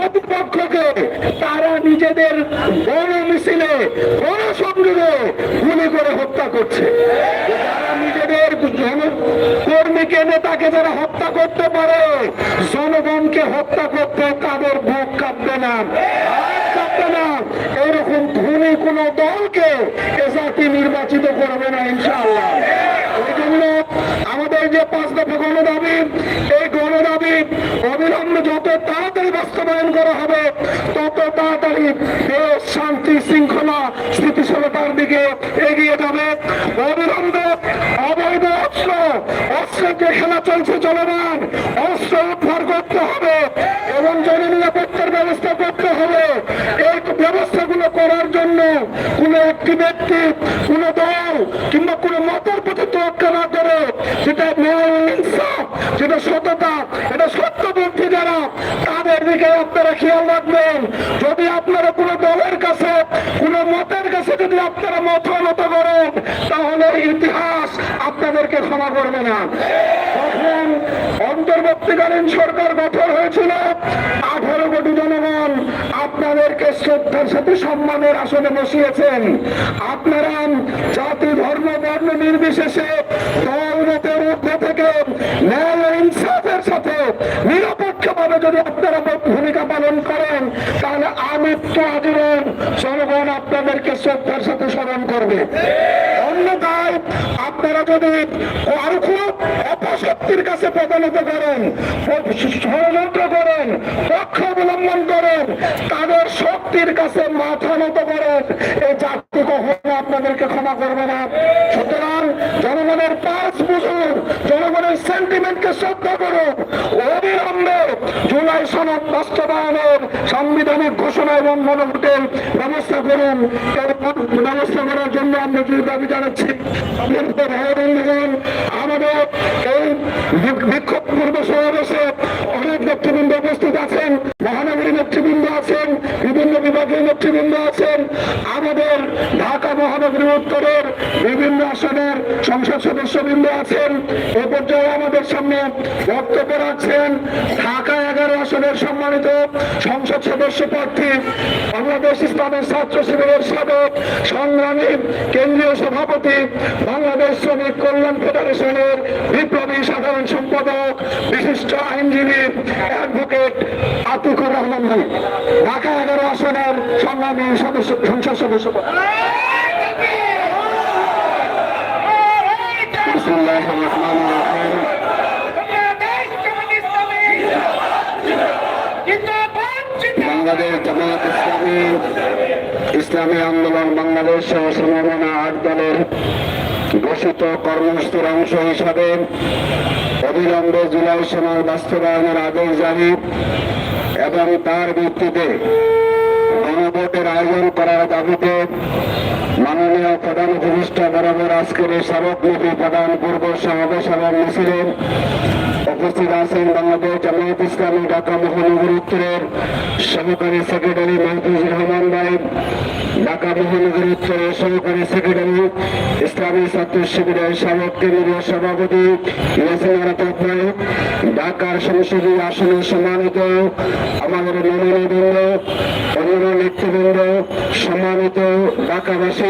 প্রতিপক্ষকে তারা নিজেদের গণ মিছিলে গণসংযোগে গুলি করে হত্যা করছে। যারা নিজেদের কর্মীকে নেতাকে যারা হত্যা করতে পারে, জনগণকে হত্যা করতে তাদের বুক কাঁপবে না। কাঁপবে না। এইরকম ধনী কোন দলকে এ জাতি নির্বাচিত করবে না, ইনশাআল্লাহ। এই জন্য আমাদের যে পাঁচ দফা গণদাবি, এই গণদাবি অবিলম্বে যত করা হবে, তত তাড়াতাড়ি দেশ শান্তি শৃঙ্খলা স্থিতিশীলতার দিকে এগিয়ে যাবে। অবিলম্বে অবৈধ অস্ত্র, অস্ত্রের যে খেলা চলছে চলমান, অস্ত্র উদ্ধার করতে হবে এবং জন নিরাপত্তার ব্যবস্থা করতে হবে। এই ব্যবস্থাগুলো করার জন্য কোন একটি ব্যক্তি, কোন দল কিংবা কোন মতের প্রতি তোয়াক্কা না করে সেটা ন্যায় ইনসাফ যেটা সততা, এটা দিকে আপনারা খেয়াল রাখবেন। যদি আপনারা কোনো দলের কাছে, কোন মতের কাছে যদি আপনারা মত নত করেন, তাহলে ইতিহাস আপনাদেরকে ক্ষমা করবে না। অন্তর্বর্তীকালীন সরকার গঠন হয়েছিল। আঠারো কোটি জনগণ আপনাদেরকে শ্রদ্ধার সাথে সম্মানের আসনে বসিয়েছেন। আপনারা জাতি, ধর্ম, বর্ণ নির্বিশেষে দল, মতের ঊর্ধ্বে থেকে ন্যায় ইনসাফের সাথে নিরপেক্ষভাবে যদি আপনারা ভূমিকা পালন করেন তাহলে আমৃত্য আজীবন জনগণ আপনাদেরকে শ্রদ্ধার সাথে স্মরণ করবে। সুতরাং জনগণের পাঁচ বুঝুন জনগণের সেন্টিমেন্টকে শ্রদ্ধা করুন। অবিলম্বে জুলাই সনদ বাস্তবায়নের সাংবিধানিক ঘোষণা এবং মনোভোটের ব্যবস্থা করুন। ব্যবস্থা করার জন্য আমরা যদি দাবি জানাচ্ছি আমাদের আমাদের এই বিক্ষোভ পূর্ব সমাবেশে অনেক ব্যক্তিবৃন্দ উপস্থিত আছেন। নেতৃবৃন্দ আছেন, বিভিন্ন বিভাগীয় নেতৃবৃন্দ আছেন, আমাদের ঢাকা মহানগরী উত্তরের বিভিন্ন আসনের সংসদ সদস্যবৃন্দ আছেন, এ পর্যায়ে আমাদের সামনে বক্তব্য রাখছেন ঢাকা এগারো আসনের সম্মানিত সংসদ সদস্য প্রার্থী, বাংলাদেশ ইসলামের ছাত্র শিবিরের সাবেক সংগ্রামী কেন্দ্রীয় সভাপতি, বাংলাদেশ শ্রমিক কল্যাণ ফেডারেশনের বিপ্লবী সাধারণ সম্পাদক, বিশিষ্ট আইনজীবী অ্যাডভোকেট আতিকুর রহমান ভাই। ঢাকা এগারো আসনের সংগ্রামী সদস্য সংসদ সদস্য। বাংলাদেশ জামাত ইসলামী ইসলামী আন্দোলন বাংলাদেশ সহ আট দলের ঘোষিত কর্মসূচির অংশ হিসাবে অবিলম্বে জুলাই সনদ বাস্তবায়নের আদেশ জারি এবং তার ভিত্তিতে গণভোটের আয়োজন করার দাবিতে মাননীয় প্রধান উপদেষ্টা বরাবর আজকের এই স্মারকলিপি প্রদান পূর্ব সমাবেশ এবং মিছিলে উপস্থিত আছেন বাংলাদেশ জামায়াত ইসলামী ঢাকা মহানগর উত্তরের সহকারী সেক্রেটারি মাহফুজুর রহমান ভাই, ঢাকা মহানগর উত্তরের সহকারী সেক্রেটারি, ইসলামী ছাত্র শিবিরের সাবেক কেন্দ্রীয় সভাপতি ইয়াসিন আরাফাত ভাই ঢাকার সংসদীয় আসনে সম্মানিত আমাদের নমিনীবৃন্দ অন্য নেতৃবৃন্দ, সম্মানিত ঢাকাবাসী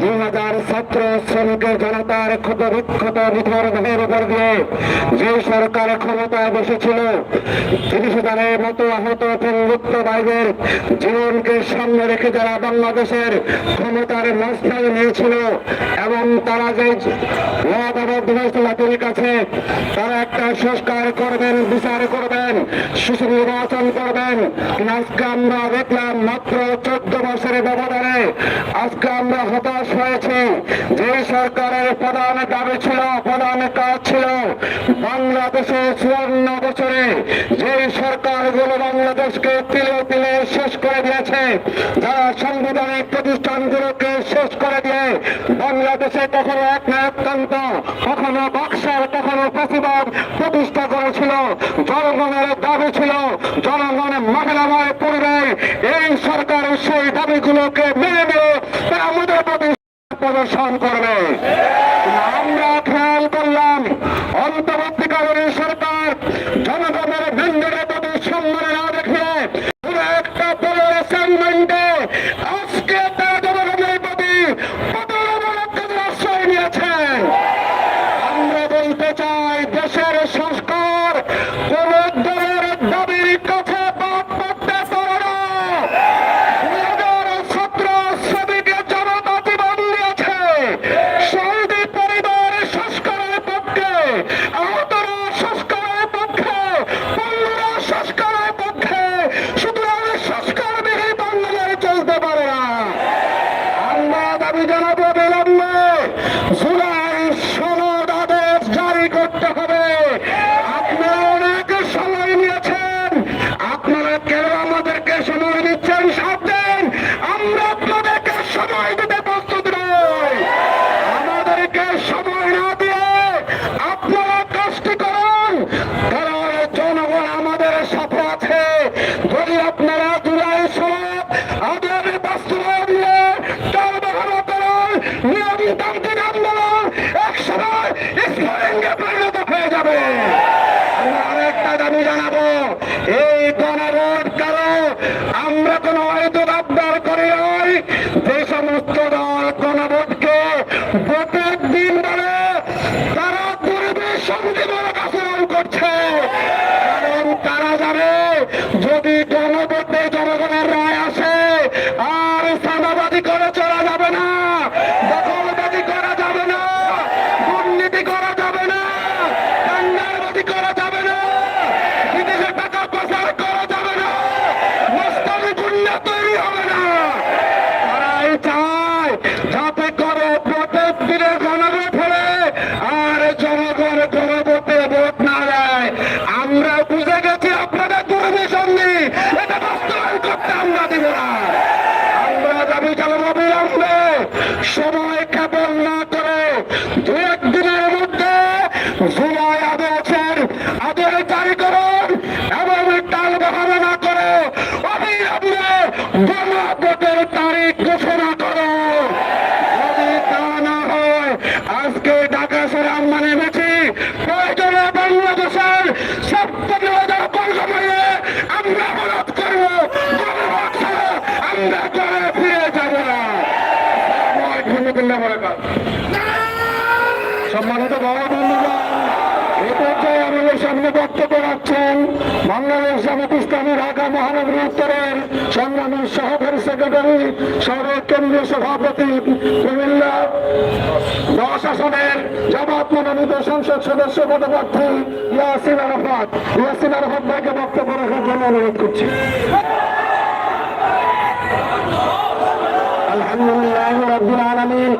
দুই হাজার ছাত্র শ্রমিকের জনতার ক্ষত বিক্ষত বিধর দেহের উপর দিয়ে যে সরকার ক্ষমতায় বসেছিল তিরিশ হাজারের মতো আহত প্রমুক্ত বাইরের জীবনকে সামনে রেখে যারা বাংলাদেশের ক্ষমতার মস্তায় নিয়েছিল এবং তারা যে ওয়াদাবদ্ধ কাছে, তারা একটা সংস্কার করবেন, বিচার করবেন সুষ্ঠু নির্বাচন করবেন। আজকে আমরা দেখলাম মাত্র চোদ্দ বছরের ব্যবধানে, আজকে আমরা হতাশ হয়েছি যে সরকারের প্রধান দাবি ছিল, প্রধান কাজ ছিল বাংলাদেশে চুয়ান্ন বছরে যে সরকারগুলো বাংলাদেশকে তিলে তিলে শেষ করে দিয়েছে, যারা সাংবিধানিক প্রতিষ্ঠানগুলোকে শেষ করে দিয়ে বাংলাদেশে কখনো এক নায়কতন্ত্র কখনো বাক্সার কখনো প্রতিবাদ প্রতিষ্ঠা করেছিল, জনগণের দাবি ছিল, জনগণের মহিলাময় পরিবার এই সরকার সেই দাবিগুলোকে মেনে দিয়ে তারা আমাদের প্রদর্শন করবে। আমরা খেয়াল করলাম অন্তর্বর্তীকালীন সরকার গণভোটের তারিখ ঘোষণা করুন যদি তা না হয় আজকে ঢাকা শহরে আমরা নেমেছি প্রয়োজনে বাংলাদেশের সপ্তম হাজার বর্গমাইলে আমরা অবরোধ করব গণভোট ছাড়া আমরা ঘরে ফিরে যাব না ধন্যবাদ সম্মানিত বড় বন্ধুগণ এ পর্যায়ে আমাদের সামনে বক্তব্য রাখছেন বাংলাদেশ জামাত ইসলামী ঢাকা মহানগরী উত্তরের সংগ্রামী সহকারী সেক্রেটারি সাবেক কেন্দ্রীয় সভাপতি কুমিল্লা দশ আসনের জামাত মনোনীত সংসদ সদস্য পদপ্রার্থী ইয়াসিন আরাফাত ইয়াসিন আরাফাত ভাইকে বক্তব্য রাখার জন্য অনুরোধ করছি আলহামদুলিল্লাহ রব্বুল আলামিন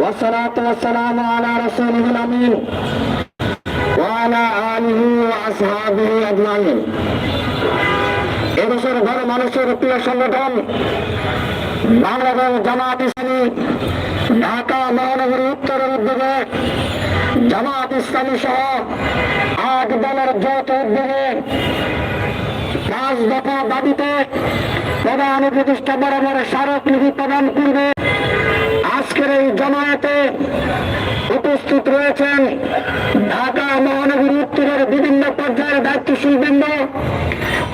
والصلاة والسلام على رسوله الأمين ওয়ালা আলিহি আসহাবিহি আজমাইন। এদেশের বড় মানুষের প্রিয় সংগঠন বাংলাদেশ জামাত ইসলামী, ঢাকা, মহানগরী উত্তরের উদ্যোগে জামাত ইসলামী সহ আট দলের যৌথ উদ্যোগে পাঁচ দফা দাবিতে প্রধান উপদেষ্টা বরাবর স্মারকলিপি প্রদান করবে। আজকের এই জমায়েতে উপস্থিত রয়েছেন ঢাকা মহানগরী উত্তরের বিভিন্ন পর্যায়ের দায়িত্বশীল বৃন্দ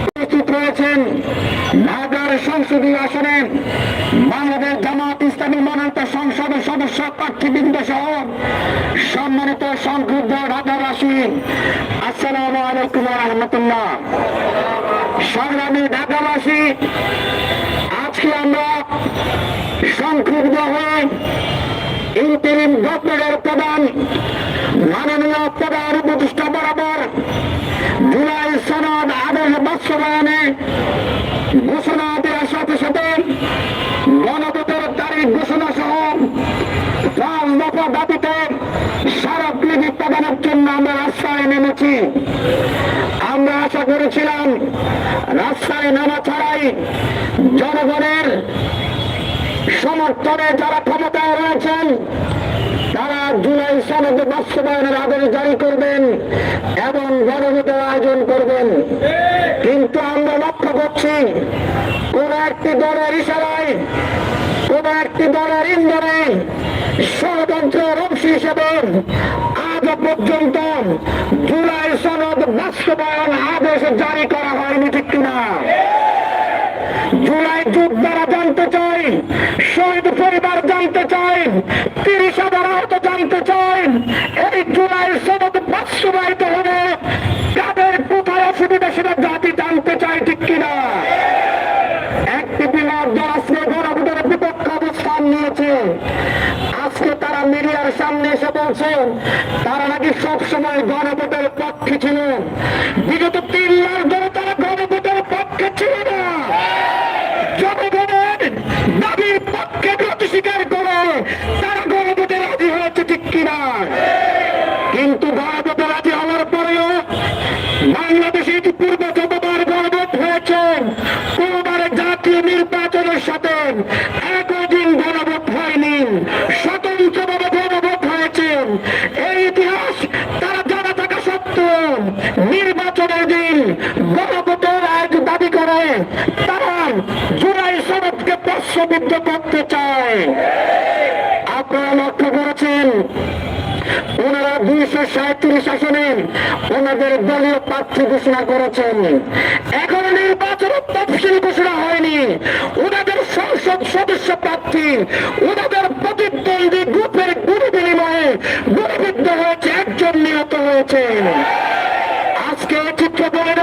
উপস্থিত রয়েছেন ঢাকার সংসদীয় আসনে বাংলাদেশ জামাত ইসলামী মনোনীত সংসদের সদস্য প্রার্থীবৃন্দ সহ সম্মানিত সংক্ষুব্ধ ঢাকাবাসী, আসসালামু আলাইকুম রহমতুল্লাহ। সংগ্রামী ঢাকাবাসী, আজকে আমরা সংক্ষুব্ধ হয়ে ইন্টারিম গভর্নরের প্রধান মাননীয় প্রধান উপদেষ্টা জুলাই সনদ আদেশ বাস্তবায়নে ঘোষণা দেওয়ার সাথে সাথে গণভোটের তারিখ ঘোষণা সহ পাঁচ দফা দাবিতে প্রদানের জন্য আমরা রাস্তায় নেমেছি। আমরা আশা করেছিলাম রাস্তায় নামা জনগণের সমর্থনে যারা ক্ষমতায় রয়েছেন, তারা জুলাই সনদ বাস্তবায়নের আদেশ জারি করবেন এবং গণভোটের আয়োজন করবেন। কিন্তু আমরা লক্ষ্য করছি, কোন একটি দলের ইশারায়, কোন একটি দলের ইন্ধনে ষড়যন্ত্রের অংশ হিসেবে আজও পর্যন্ত জুলাই সনদ বাস্তবায়ন আদেশ জারি করা হয়নি, ঠিক কিনা? জুলাই যোদ্ধারা জানতে চাই, শহীদ পরিবার জানতে চাই, তিরিশ হাজার আহত জানতে চাই। এই জুলাই সনদ বাস্তবায়িত হলে তাদের কোথায় অসুবিধা সেটা জাতি জানতে চাই ঠিক কিনা? একটি গণভোটের বিপক্ষে অবস্থান নিয়েছে। আজকে তারা মিডিয়ার সামনে এসে বলছে, তারা নাকি সবসময় গণভোটের পক্ষে ছিল। বিগত তিন মাস ধরে তারা সাথে একই দিন গণভোট হয়নি স্বতন্ত্রভাবে গণভোট হয়েছে। এই ইতিহাস তারা জানা থাকা সত্ত্বেও নির্বাচনের দিন গণভোটের এক দাবি করে, তারা জুলাই সনদকে প্রশ্নবিদ্ধ করতে চায়। আপনারা লক্ষ্য করেছেন, ওনারা দুইশো সাঁত্রিশ আসনে ওনাদের দলীয় প্রার্থী ঘোষণা করেছেন। এখন নির্বাচন তফসিল ঘোষণা হয়নি। ওনাদের সংসদ সদস্য প্রার্থী, ওনাদের প্রতিদ্বন্দ্বী গ্রুপের গুরু বিনিময়ে গুলিবিদ্ধ হয়েছে, একজন নিহত হয়েছেন আজকে চিত্র বলে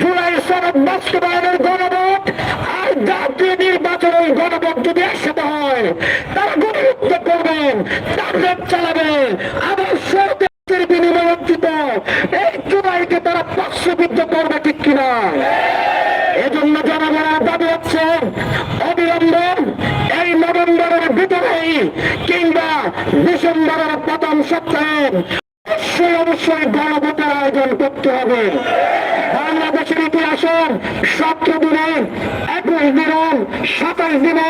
জুলাই সনদ বাস্তবায়নের গণভোট আর জাতীয় নির্বাচনের গণভোট যদি একসাথে হয়, তারা গুলিবিদ্ধ করবেন তাদের চালাবেন আবার সরকারের বিনিময় অর্জিত, এই জুলাইকে তারা পার্শ্ববিদ্ধ করবে ঠিক কিনা? হচ্ছে অবিলম্বে এই নভেম্বরের ভিতরেই কিংবা ডিসেম্বরের প্রথম সপ্তাহে অবশ্যই অবশ্যই গণভোটের আয়োজন করতে হবে। বাংলাদেশের ইতিহাসে সতেরো দিনে, একুশ দিনে সাতাশ দিনে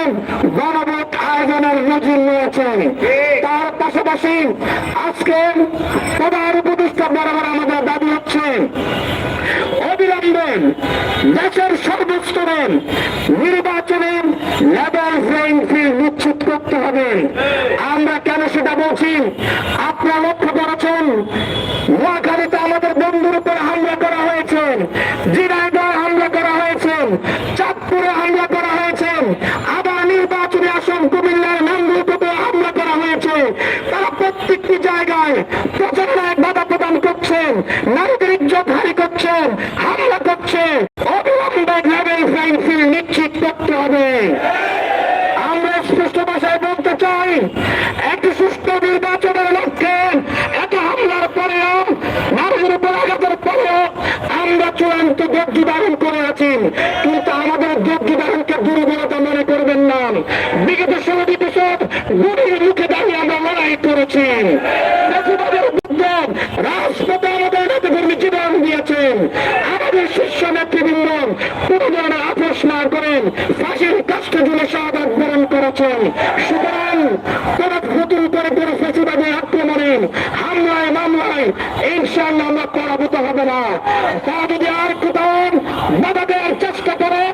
গণভোট আয়োজনের নজির রয়েছে। তার পাশাপাশি আজকে প্রধান উপদেষ্টা বরাবর আমাদের দাবি হচ্ছে অবিলম্বে দেশের সর্বস্তরে নির্বাচনে লেভেল প্লেইং ফিল্ড নিশ্চিত করতে হবে। আমরা কেন সেটা বলছি? আপনারা লক্ষ্য করেছেন, নোয়াখালীতে আমাদের বন্ধুর উপরে হামলা করা হয়েছে। জিরাইদয় হামলা করা হয়েছে। চাঁদপুরে হামলা করা হয়েছে। আবার নির্বাচনী আসন কুমিল্লার নাঙ্গুলকোটে হামলা করা হয়েছে। তারা প্রত্যেকটি জায়গায় প্রচারণায় বাধা প্রদান করছেন নারীদের ইজ্জত হারি করছেন, হামলা করছে অবিলম্বে নিশ্চিত করতে হবে। আমরা স্পষ্ট ভাষায় বলতে চাই, একটি সুস্থ নির্বাচনের লক্ষ্যে এত হামলার পরেও নারীদের উপর আঘাতের পরেও আমরা চূড়ান্ত ধৈর্য ধারণ করে আছি। কিন্তু আমাদের ধৈর্য ধারণকে দুর্বলতা মনে করবেন না। বিগত ষোলো বছর গুলির মুখে দাঁড়িয়ে আমরা লড়াই করেছি বেশিরভাগের বিরুদ্ধে রাজপথে আমাদের নেতাকর্মী জীবন দিয়েছেন আমাদের শীর্ষ নেতৃবৃন্দ কোনো ধরনের আপোষ না করেন। ফাঁসির কাজটা জুড়ে শাহাদ করেছেন। সুতরাং কোন নতুন করে কোনো হামলায়, মামলায় ইনশাল্লাহ আমরা পরাভূত হবে না। তা যদি আর কোথাও বাধা দেওয়ার চেষ্টা করেন,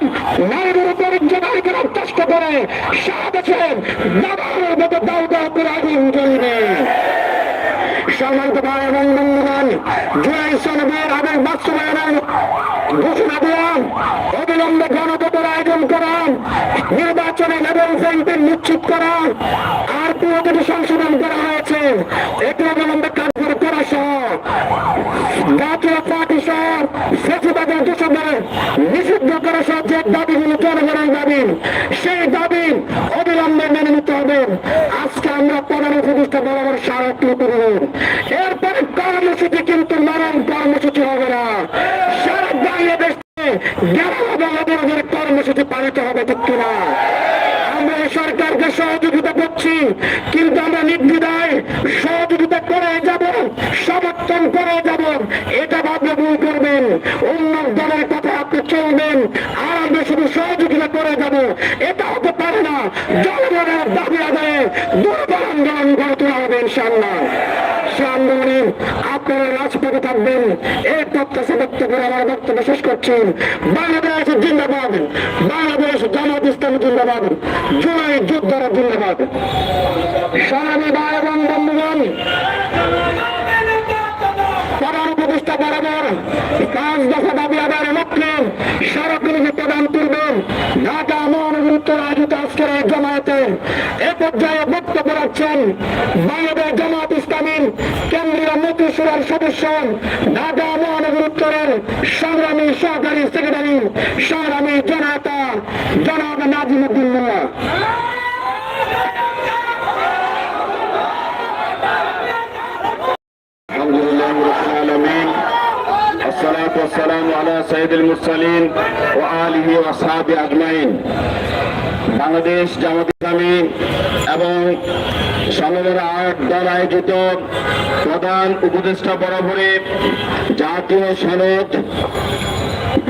নারীদের উপর ইজ্জতারি করার চেষ্টা করে সাহায্যের দাবার মতো দাও দাও করে আগুন জ্বলবে সম্মানিত ভাই এবং বন্ধুগণ জুলাই সনদের আবেগ বাস্তবায়নের ঘোষণা দেওয়ান অবিলম্বে গণভোটের আয়োজন করান। নির্বাচনে লেভেল সেন্টার নিশ্চিত করা আর পুরো কিছু সংশোধন করা হয়েছে। এটি অবিলম্বে কার্যকর করা সহ। জাতীয় পার্টি সহ সচিবাদের দোষদের নিষিদ্ধ করা সহ যে দাবিগুলো জনগণের দাবি সেই দাবি অবিলম্বে মেনে নিতে হবে আজকে আমরা এবং অবরোধের কর্মসূচি পালিত হবে ঠিক কিনা আমরা এই সরকারকে সহযোগিতা করছি কিন্তু আমরা নির্দ্বিধায় সহযোগিতা করে যাব সমর্থন করে যাব এটা ভাবলে ভুল করবেন অন্য দলের কথা আপনি চলবেন আর আমরা শুধু সহযোগিতা করে যাব এটা হতে পারে না জনগণের দাবি আদায়ে দুর্বল শেষ করছি। বাংলাদেশ জিন্দাবাদ। বাংলাদেশ জামাত জিন্দাবাদ। জুলাই যোদ্ধারা জিন্দাবাদ। সারানি ভাই এবং পাঁচ দফা দাবি আদায়ের লক্ষ্যে ঢাকা উত্তর আয়োজিত আজকের বক্তব্য রাখছেন বাংলাদেশ জামাত কেন্দ্রীয় মন্ত্রিসভার সদস্য ঢাকা মহানগর উত্তরের সংগ্রামী সহকারী সেক্রেটারি, সংগ্রামী জনতা জনাব নাজিমুদ্দিন والسلام على سيد المرسلين وآله وأصحابه أجمعين বাংলাদেশ জামাত ইসলামী এবং সংগ্রামের আট দল আয়োজিত প্রধান উপদেষ্টা বরাবরে জাতীয় সনদ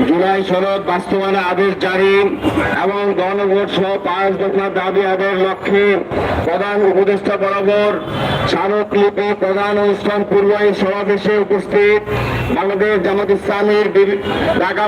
জুলাই সনদ বাস্তবায়নের আদেশ জারি এবং গণভোট সহ পাঁচ দফা দাবি আদায়ের লক্ষ্যে প্রধান উপদেষ্টা বরাবর স্মারক স্মারকলিপি প্রধান অনুষ্ঠান পূর্ব এই সমাবেশে উপস্থিত বাংলাদেশ জামাত ইসলামের ঢাকা